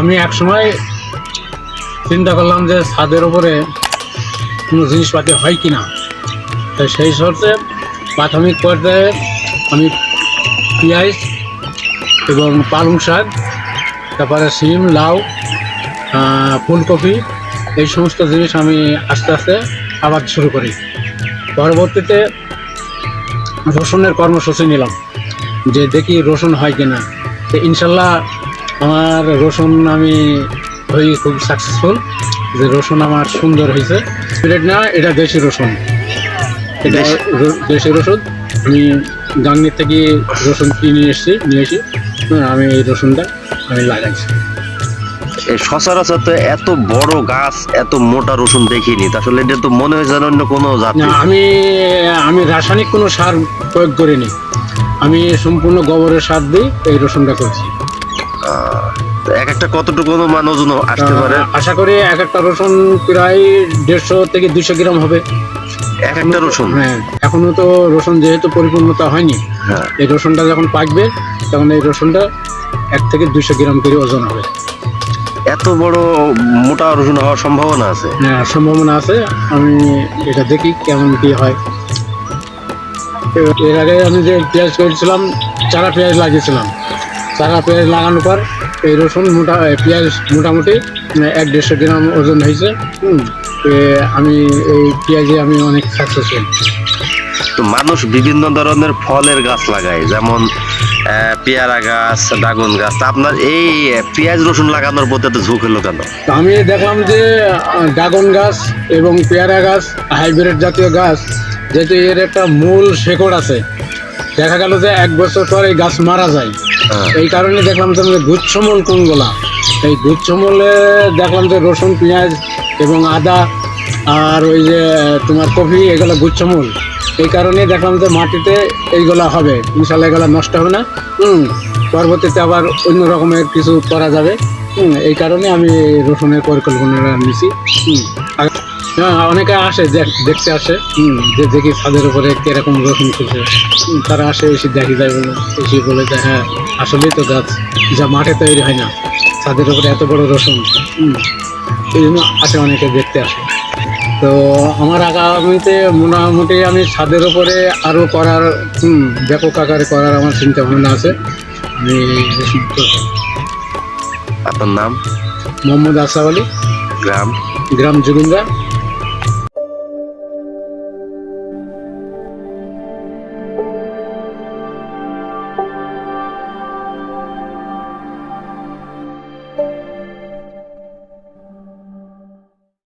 আমি এক সময় চিন্তা করলাম যে ছাদের উপরে কোনো জিনিসপাতি হয় কি না। তো সেই শর্তে প্রাথমিক পর্যায়ে আমি পেঁয়াজ এবং পালং শাক, তারপরে সিম লাউ ফুলকপি এই সমস্ত জিনিস আমি আস্তে আস্তে আবাদ শুরু করি। পরবর্তীতে রসুনের কর্মসূচি নিলাম, যে দেখি রসুন হয় কিনা তো ইনশাল্লাহ আমার রসুন আমি হই খুব সাকসেসফুল যে রসুন আমার সুন্দর হয়েছে। সিলেট না এটা দেশি রসুন। এটা দেশি- রসুন। আমি গাঙ্গির থেকে রসুন কিনে এসেছি নিয়ে এসে হ্যাঁ, আমি এই রসুনটা আমি লাগাইছি। এই সচরাচর তো এত বড় গাছ এত মোটা রসুন দেখিনি। আসলে এটা তো মনে হয় যেন অন্য কোনো জাতি। আমি আমি রাসায়নিক কোনো সার প্রয়োগ করিনি। আমি সম্পূর্ণ গোবরের সার দিয়ে এই রসুনটা করছি। এক একটা কতটুকু মান ওজন আসতে পারে? আশা করি এক একটা রসুন প্রায় দেড়শো থেকে দুশো গ্রাম হবে। এক একটা রসুন? হ্যাঁ এখনও তো রসুন যেহেতু পরিপূর্ণতা হয়নি হ্যাঁ। এই রসুনটা যখন পাকবে তখন এই রসুনটা এক থেকে দুশো গ্রাম করে ওজন হবে। এত বড় মোটা রসুন হওয়ার সম্ভাবনা আছে? হ্যাঁ, সম্ভাবনা আছে। আমি এটা দেখি কেমন কি হয়। এর আগে আমি যে পেঁয়াজ করেছিলাম চারা পেঁয়াজ লাগিয়েছিলাম। চারা পেঁয়াজ লাগানোর পর এই রসুন মোটা পেঁয়াজ মোটামুটি মানে এক দেড়শো গ্রাম ওজন হয়েছে। আমি এই পেঁয়াজে আমি অনেক সাকসেসফুল তো মানুষ বিভিন্ন ধরনের ফলের গাছ লাগায় যেমন পেয়ারা গাছ ড্রাগন গাছ। তা আপনার এই পেঁয়াজ রসুন লাগানোর প্রতি এত ঝুঁক হলো কেন? তো আমি দেখলাম যে ড্রাগন গাছ এবং পেয়ারা গাছ হাইব্রিড জাতীয় গাছ যেহেতু এর একটা মূল শেকড় আছে দেখা গেল যে এক বছর পর এই গাছ মারা যায়। এই কারণে দেখলাম যে গুচ্ছমল কোনগুলা এই গুচ্ছমলে দেখলাম যে রসুন, পেঁয়াজ এবং আদা আর ওই যে তোমার কফি এগুলো গুচ্ছমূল। এই কারণে দেখলাম যে মাটিতে এইগুলা হবে। ইনশাল্লাহ এগুলো নষ্ট হবে না। হুম, পরবর্তীতে আবার অন্য রকমের কিছু করা যাবে। হুম, এই কারণে আমি রসুনের পরিকল্পনাটা নিছি। হুম হ্যাঁ অনেকে আসে দেখ- দেখতে আসে। যে দেখি ছাদের উপরে কীরকম রসুন খুলছে হুম, তারা আসে এসে দেখি যায় বলে এসে বলে যে হ্যাঁ আসলেই তো গাছ যা মাঠে তৈরি হয় না ছাদের উপরে এত বড় রসুন। হুম। এই জন্য আসে অনেকে দেখতে আসে। তো আমার আগামীতে মোটামুটি আমি ছাদের উপরে আরও করার হুম, ব্যাপক আকারে করার আমার চিন্তা ভাবনা আছে। আমি। আপনার নাম? মোহাম্মদ আসাফ আলী। গ্রাম? গ্রাম জুগুন্দা